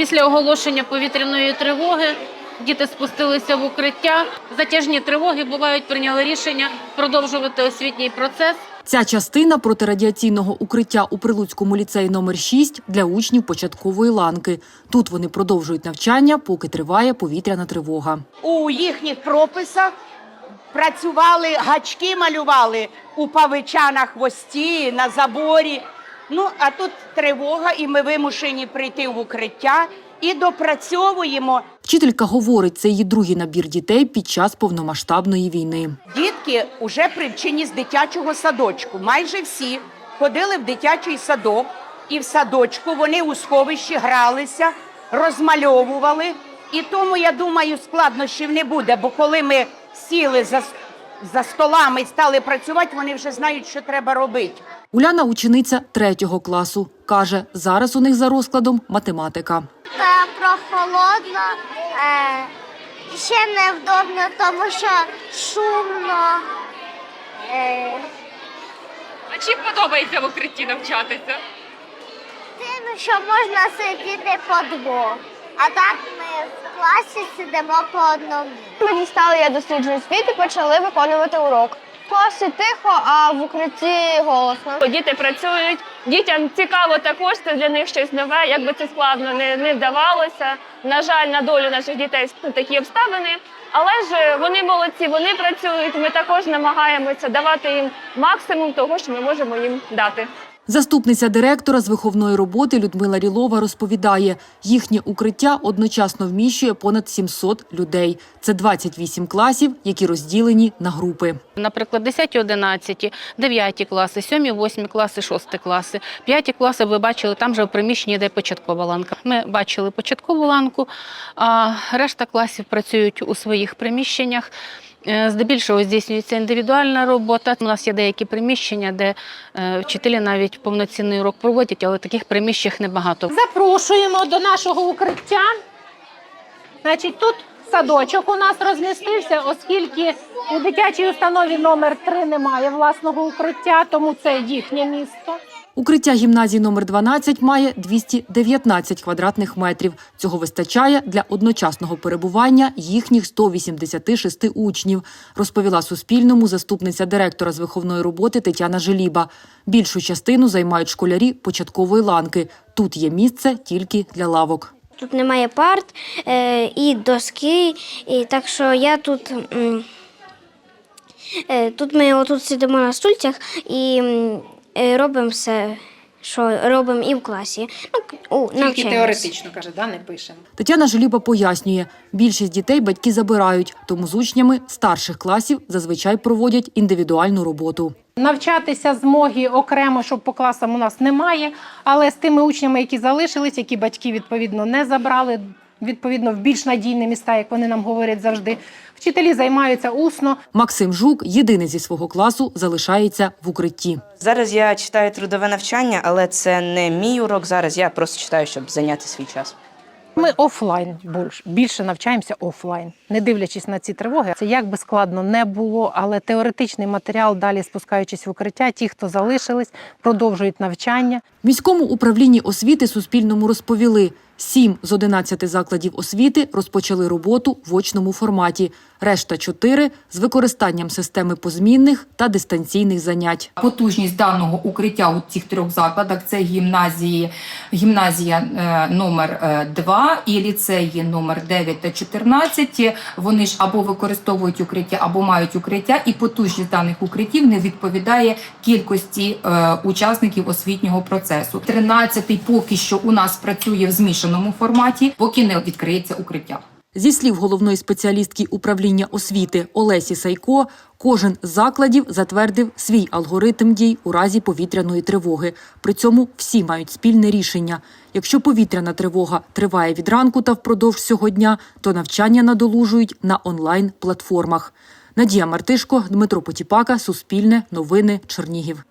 Після оголошення повітряної тривоги діти спустилися в укриття. Затяжні тривоги бувають, прийняли рішення продовжувати освітній процес. Ця частина протирадіаційного укриття у Прилуцькому ліцеї номер 6 для учнів початкової ланки. Тут вони продовжують навчання, поки триває повітряна тривога. у їхніх прописах працювали, гачки малювали у павича на хвості, на заборі. Ну, а тут тривога, і ми вимушені прийти в укриття і допрацьовуємо. Вчителька говорить, це її другий набір дітей під час повномасштабної війни. Дітки вже привчені з дитячого садочку. Майже всі ходили в дитячий садок, і в садочку вони у сховищі гралися, розмальовували. І тому, я думаю, складнощів не буде, бо коли ми сіли за, за столами і стали працювати, вони вже знають, що треба робити. Уляна учениця третього класу. Каже, зараз у них за розкладом математика. Та прохолодно, е, ще невдобно, тому що шумно. Е, А чим подобається в укритті навчатися? тим, що можна сидіти по двох. А так ми в класі сидимо по одному. Ми дістали я досліджую світ і почали виконувати урок. Класі тихо, а в укритті голосно. Діти працюють, дітям цікаво також, це для них щось нове, як би це складно не, не вдавалося. На жаль, на долю наших дітей такі обставини. Але ж вони молодці, вони працюють. Ми також намагаємося давати їм максимум того, що ми можемо їм дати. Заступниця директора з виховної роботи Людмила Рілова розповідає, їхнє укриття одночасно вміщує понад 700 людей. Це 28 класів, які розділені на групи. Наприклад, 10, 11, 9 класи, 7, 8 класи, 6 класи, 5 класи ви бачили, там же в приміщенні йде початкова ланка. Ми бачили початкову ланку, а решта класів працюють у своїх приміщеннях. Е, Здебільшого здійснюється індивідуальна робота. У нас є деякі приміщення, де е, вчителі навіть повноцінний урок проводять, але таких приміщень небагато. Запрошуємо до нашого укриття. Значить, тут садочок у нас розмістився, оскільки у дитячій установі номер 3 немає власного укриття, тому це їхнє місто. Укриття гімназії номер 12 має 219 квадратних метрів. Цього вистачає для одночасного перебування їхніх 186 учнів, розповіла Суспільному заступниця директора з виховної роботи Тетяна Желіба. Більшу частину займають школярі початкової ланки. Тут є місце тільки для лавок. Тут немає парт е, і доски, і так що я тут. е, тут ми отут сидимо на стульцях і робимо все, що робимо і в класі. Ну, у, Тільки навчаємось. теоретично каже, да, не пишемо. Тетяна Желіба пояснює, більшість дітей батьки забирають, тому з учнями старших класів зазвичай проводять індивідуальну роботу. Навчатися змоги окремо, щоб по класам у нас немає, але з тими учнями, які залишились, які батьки відповідно не забрали, відповідно в більш надійні міста, як вони нам говорять завжди. Вчителі займаються усно. Максим Жук, єдиний зі свого класу, залишається в укритті. Зараз я читаю трудове навчання, але це не мій урок зараз. Я просто читаю, щоб зайняти свій час. Ми офлайн більш- більше навчаємося офлайн, не дивлячись на ці тривоги. Це як би складно не було, але теоретичний матеріал далі спускаючись в укриття, ті, хто залишились, продовжують навчання. В міському управлінні освіти Суспільному розповіли, сім з 11 закладів освіти розпочали роботу в очному форматі. Решта чотири з використанням системи позмінних та дистанційних занять. Потужність даного укриття у цих трьох закладах це гімназії, гімназія е, номер 2 і ліцеї номер 9 та 14. Вони ж або використовують укриття, або мають укриття, і потужність даних укриттів не відповідає кількості е, учасників освітнього процесу. 13-й поки що у нас працює в змішаному форматі, поки не відкриється укриття. Зі слів головної спеціалістки управління освіти Олесі Сайко, кожен з закладів затвердив свій алгоритм дій у разі повітряної тривоги. При цьому всі мають спільне рішення. Якщо повітряна тривога триває від ранку та впродовж всього дня, то навчання надолужують на онлайн платформах. Надія Мартишко, Дмитро Потіпака, Суспільне, Новини, Чернігів.